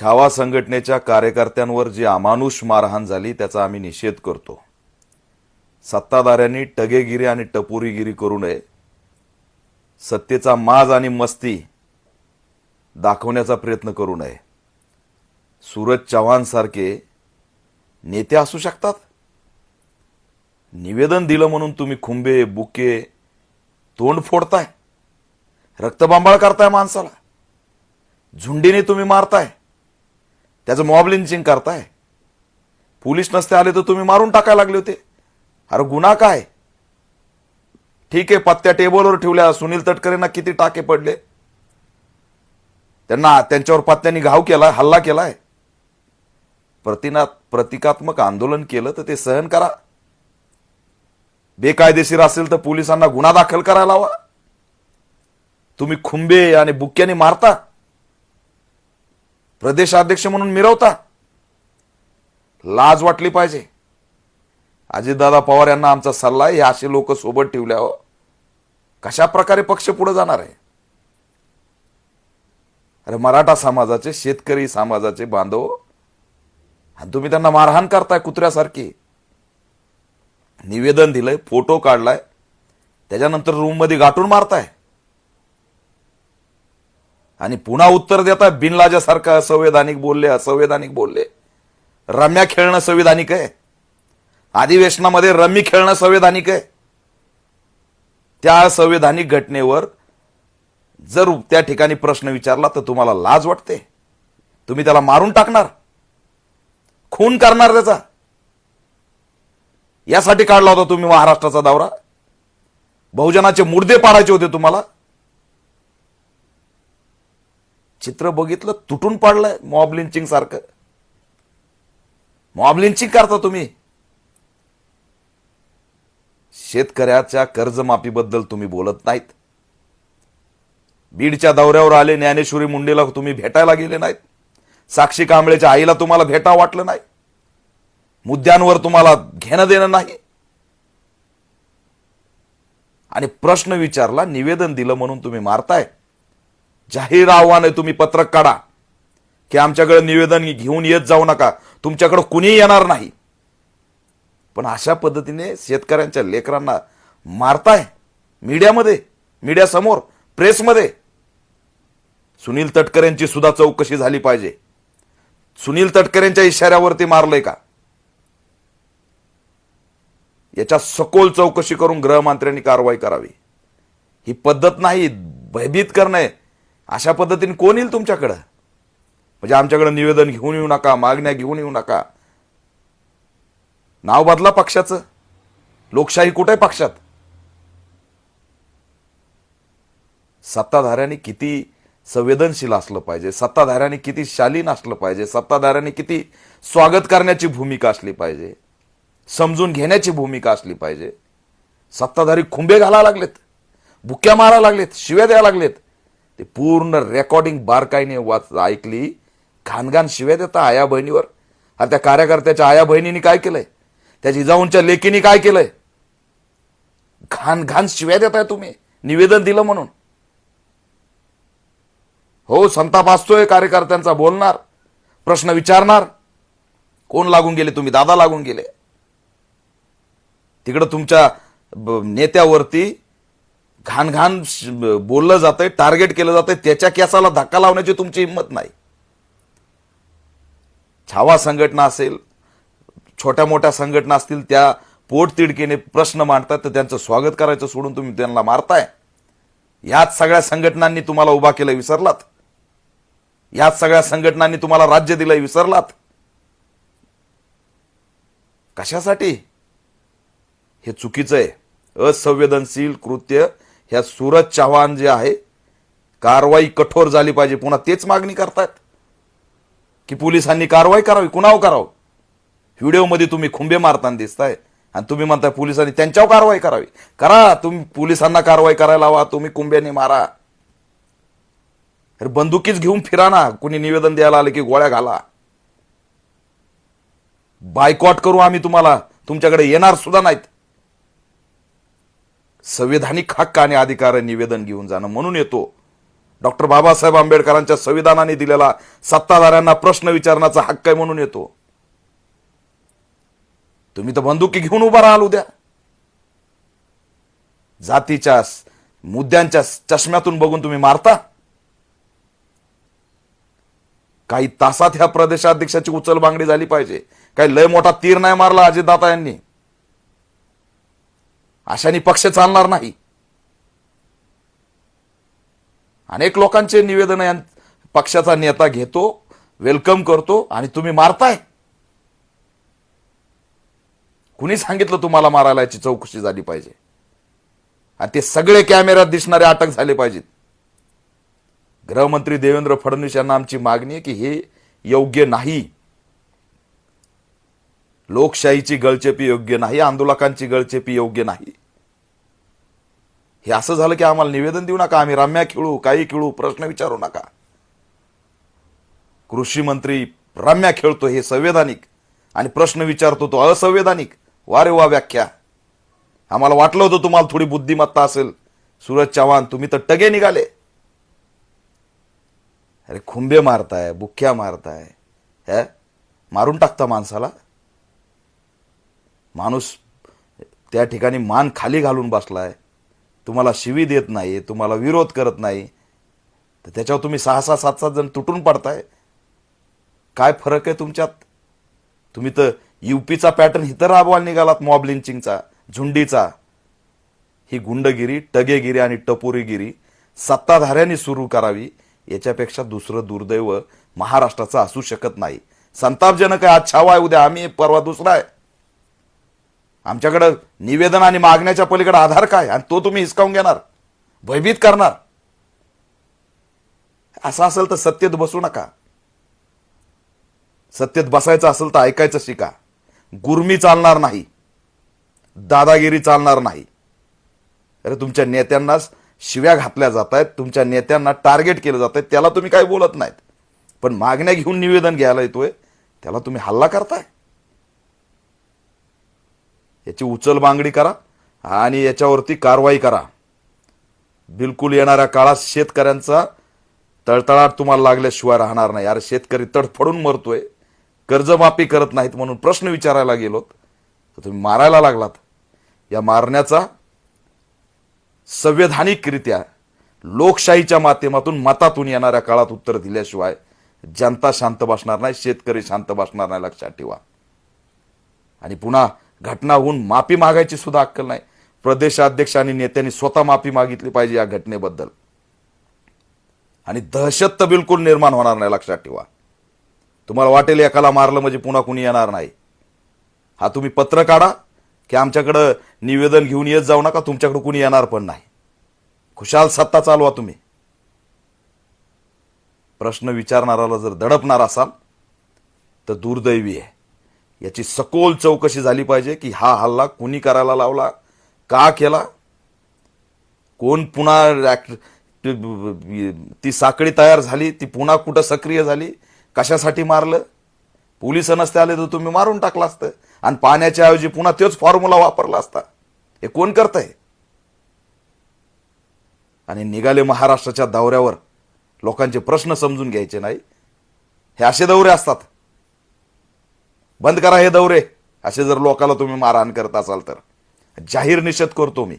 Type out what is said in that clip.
छावा संघटनेच्या कार्यकर्त्यांवर जी अमानुष मारहाण झाली त्याचा आम्ही निषेध करतो. सत्ताधाऱ्यांनी टगेगिरी आणि टपोरीगिरी करू नये. सत्तेचा माज आणि मस्ती दाखवण्याचा प्रयत्न करू नये. सूरज चव्हाणसारखे नेते असू शकतात? निवेदन दिलं म्हणून तुम्ही खुंबे बुके तोंड फोडताय रक्तबांबाळ करताय माणसाला. झुंडीने तुम्ही मारताय. त्याचं मॉब लिंचिंग करताय. पोलीस नसते आले तर तुम्ही मारून टाकायला लागले होते. अरे गुन्हा काय? ठीक आहे पत्त्या टेबलवर ठेवल्या. सुनील तटकरेंना किती टाके पडले? त्यांना त्यांच्यावर पत्त्यांनी घाव केला हल्ला केलाय. प्रतिना प्रतिकात्मक आंदोलन केलं तर ते सहन करा. बेकायदेशीर असेल तर पोलिसांना गुन्हा दाखल करायला हवा तुम्ही खुंबे आणि बुक्क्याने मारता. प्रदेशाध्यक्ष म्हणून मिरवता. लाज वाटली पाहिजे. अजितदादा पवार यांना आमचा सल्ला आहे हे असे लोक सोबत ठेवल्यावर हो. कशा प्रकारे पक्ष पुढे जाणार आहे? अरे मराठा समाजाचे शेतकरी समाजाचे बांधव आणि तुम्ही त्यांना मारहाण करताय कुत्र्यासारखी. निवेदन दिलंय फोटो काढलाय त्याच्यानंतर रूममध्ये गाठून मारताय. आणि पुन्हा उत्तर देता बिनलाजासारखं असंवैधानिक बोलले असंवैधानिक बोलले. रम्या खेळणं संविधानिक आहे. अधिवेशनामध्ये रम्मी खेळणं संविधानिक आहे. त्या संवैधानिक घटनेवर जर त्या ठिकाणी प्रश्न विचारला तर तुम्हाला लाज वाटते. तुम्ही त्याला मारून टाकणार. खून करणार त्याचा. यासाठी काढला होता तुम्ही महाराष्ट्राचा दौरा. बहुजनाचे मुर्दे पाडायचे होते तुम्हाला. चित्र बघितलं तुटून पाडलंय मॉब लिंचिंग सारखं. मॉब लिंचिंग करता तुम्ही. शेतकऱ्याच्या कर्जमाफीबद्दल तुम्ही बोलत नाहीत. बीडच्या दौऱ्यावर आले ज्ञानेश्वरी मुंडेला तुम्ही भेटायला गेले नाहीत. साक्षी कांबळेच्या आईला तुम्हाला भेटा वाटलं नाही. मुद्द्यांवर तुम्हाला घेणं देणं नाही. आणि प्रश्न विचारला निवेदन दिलं म्हणून तुम्ही मारताय. जाहीर आव्हान आहे तुम्ही पत्रक काढा की आमच्याकडे निवेदन घेऊन येत जाऊ नका. तुमच्याकडे कुणीही येणार नाही. पण अशा पद्धतीने शेतकऱ्यांच्या लेकरांना मारताय मीडियामध्ये मीडियासमोर प्रेसमध्ये. सुनील तटकरेंची सुद्धा चौकशी झाली पाहिजे. सुनील तटकरेंच्या इशाऱ्यावरती मारलंय का? याच्या सखोल चौकशी करून गृहमंत्र्यांनी कारवाई करावी. ही पद्धत नाही भयभीत करणे अशा पद्धतीने कोण येईल तुमच्याकडं? म्हणजे आमच्याकडं निवेदन घेऊन येऊ नका मागण्या घेऊन येऊ नका. नाव बदला पक्षाचं. लोकशाही कुठे आहे पक्षात? सत्ताधाऱ्यांनी किती संवेदनशील असलं पाहिजे सत्ताधाऱ्यांनी किती शालीन असलं पाहिजे सत्ताधाऱ्यांनी किती स्वागत करण्याची भूमिका असली पाहिजे समजून घेण्याची भूमिका असली पाहिजे. सत्ताधारी खुंबे घाला लागलेत बुक्या मारा लागलेत शिव्या द्यायला लागलेत. ते पूर्ण रेकॉर्डिंग बारकाईने वाच ऐकली. घाणघाण शिव्या देता आया बहिणीवर. अरे त्या कार्यकर्त्याच्या आया बहिणीने काय केलंय? त्या जिजाऊंच्या लेकीने काय केलंय? घाण घाण शिव्या देताय तुम्ही. निवेदन दिलं म्हणून. हो संताप असतोय कार्यकर्त्यांचा. बोलणार. प्रश्न विचारणार. कोण लागून गेले तुम्ही? दादा लागून गेले. तिकडं तुमच्या नेत्यावरती घाण घाण बोललं जातंय टार्गेट केलं जातंय त्याच्या केसाला धक्का लावण्याची तुमची हिंमत नाही. छावा संघटना असेल छोट्या मोठ्या संघटना असतील त्या पोटतिडकीने प्रश्न मांडतात तर त्यांचं स्वागत करायचं सोडून तुम्ही त्यांना मारताय. याच सगळ्या संघटनांनी तुम्हाला उभा केलं विसरलात. याच सगळ्या संघटनांनी तुम्हाला राज्य दिलंय विसरलात. कशासाठी? हे चुकीचं आहे. असंवेदनशील कृत्य ह्या सूरज चव्हाण जे आहे कारवाई कठोर झाली पाहिजे. पुन्हा तेच मागणी करतायत. की पोलिसांनी कारवाई करावी. कुणावर करावं? व्हिडिओमध्ये तुम्ही खुंबे मारताना दिसताय. आणि तुम्ही म्हणताय पोलिसांनी त्यांच्यावर कारवाई करावी. करा. तुम्ही पोलिसांना कारवाई करायला हवा तुम्ही कुंब्याने मारा. अरे बंदुकीच घेऊन फिरा ना. कुणी निवेदन द्यायला आलं की गोळ्या घाला. बायकॉट करू आम्ही तुम्हाला. तुमच्याकडे येणार सुद्धा नाहीत. संविधानिक हक्क आणि अधिकार निवेदन घेऊन जाणं म्हणून येतो. डॉक्टर बाबासाहेब आंबेडकरांच्या संविधानाने दिलेला सत्ताधाऱ्यांना प्रश्न विचारण्याचा हक्क आहे म्हणून येतो. तुम्ही तर बंदुकी घेऊन उभा राहाल उद्या. जातीच्या मुद्द्यांच्या चष्म्यातून बघून तुम्ही मारता. काही तासात ह्या प्रदेशाध्यक्षाची उचल बांगडी झाली पाहिजे. काही लय मोठा तीर नाही मारला अजितदाता यांनी. अशाने पक्ष चालणार नाही. अनेक लोकांचे निवेदन पक्षाचा नेता घेतो वेलकम करतो आणि तुम्ही मारताय. कुणी सांगितलं तुम्हाला मारायला याची चौकशी झाली पाहिजे? आणि ते सगळे कॅमेऱ्यात दिसणारे अटक झाले पाहिजेत. गृहमंत्री देवेंद्र फडणवीस यांना आमची मागणी आहे की हे योग्य नाही. लोकशाहीची गळचेपी योग्य नाही आंदोलकांची गळचेपी योग्य नाही. हे असं झालं की आम्हाला निवेदन देऊ नका आम्ही रम्या खेळू काही खेळू प्रश्न विचारू नका. कृषी मंत्री रम्या खेळतो हे संवैधानिक आणि प्रश्न विचारतो तो असंवैधानिक. वारे वा व्याख्या. आम्हाला वाटलं होतं तुम्हाला थोडी बुद्धिमत्ता असेल. सूरज चव्हाण तुम्ही तर टगे निघाले. अरे खुंबे मारताय बुख्या मारताय ह? मारून टाकता माणसाला? माणूस त्या ठिकाणी मान खाली घालून बसला आहे तुम्हाला शिवी देत नाही तुम्हाला विरोध करत नाही. तर त्याच्यावर तुम्ही सहा सहा सात सात जण तुटून पडताय. काय फरक आहे तुमच्यात? तुम्ही तर युपीचा पॅटर्न इथं राबवायला निघालात मॉब लिंचिंगचा झुंडीचा. ही गुंडगिरी टगेगिरी आणि टपोरीगिरी सत्ताधाऱ्यांनी सुरू करावी याच्यापेक्षा दुसरं दुर्दैव महाराष्ट्राचं असू शकत नाही. संतापजनक आहे आज छावा आहे उद्या आम्ही परवा दुसरा आहे. आमच्याकडं निवेदन आणि मागण्याच्या पलीकडे आधार काय? आणि तो तुम्ही हिसकावून घेणार. भयभीत करणार. असं असेल तर सत्तेत बसू नका. सत्तेत बसायचं असेल तर ऐकायचं शिका. गुरमी चालणार नाही. दादागिरी चालणार नाही. अरे तुमच्या नेत्यांनाच शिव्या घातल्या जात आहेत तुमच्या नेत्यांना टार्गेट केलं जात आहे त्याला तुम्ही काही बोलत नाहीत. पण मागण्या घेऊन निवेदन घ्यायला येतोय त्याला तुम्ही हल्ला करताय. याची उचलबांगडी करा आणि याच्यावरती कारवाई करा. बिलकुल येणाऱ्या काळात शेतकऱ्यांचा तळतळाट तुम्हाला लागल्याशिवाय राहणार नाही. अरे शेतकरी तडफडून मरतोय कर्जमाफी करत नाहीत म्हणून प्रश्न विचारायला गेलोत तर तुम्ही मारायला लागलात. या मारण्याचा संवैधानिकरित्या लोकशाहीच्या माध्यमातून मतातून येणाऱ्या काळात उत्तर दिल्याशिवाय जनता शांत बसणार नाही शेतकरी शांत बसणार नाही लक्षात ठेवा. आणि पुन्हा घटना होऊन माफी मागायची सुद्धा अक्कल नाही. प्रदेशाध्यक्ष आणि नेत्यांनी स्वतः माफी मागितली पाहिजे या घटनेबद्दल. आणि दहशत तर बिलकुल निर्माण होणार नाही लक्षात ठेवा. तुम्हाला वाटेल एकाला मारलं म्हणजे पुन्हा कुणी येणार नाही. हा तुम्ही पत्र काढा की आमच्याकडं निवेदन घेऊन येत जाऊ नका तुमच्याकडे कुणी येणार पण नाही. खुशाल सत्ता चालवा तुम्ही. प्रश्न विचारणाराला जर दडपणार असाल तर दुर्दैवी आहे. याची सखोल चौकशी झाली पाहिजे की हा हल्ला कुणी करायला लावला? का केला? कोण पुन्हा ती साखळी तयार झाली? ती पुन्हा कुठं सक्रिय झाली? कशासाठी मारलं? पोलीस नसते आले तर तुम्ही मारून टाकलं असतं. आणि पाण्याच्या ऐवजी पुन्हा तोच फॉर्म्युला वापरला असता. हे कोण करतंय? आणि निघाले महाराष्ट्राच्या दौऱ्यावर. लोकांचे प्रश्न समजून घ्यायचे नाही. हे असे दौरे असतात. बंद करा हे दौरे. असे जर लोकाला तुम्ही मारहाण करत असाल तर. जाहीर निषेध करतो मी.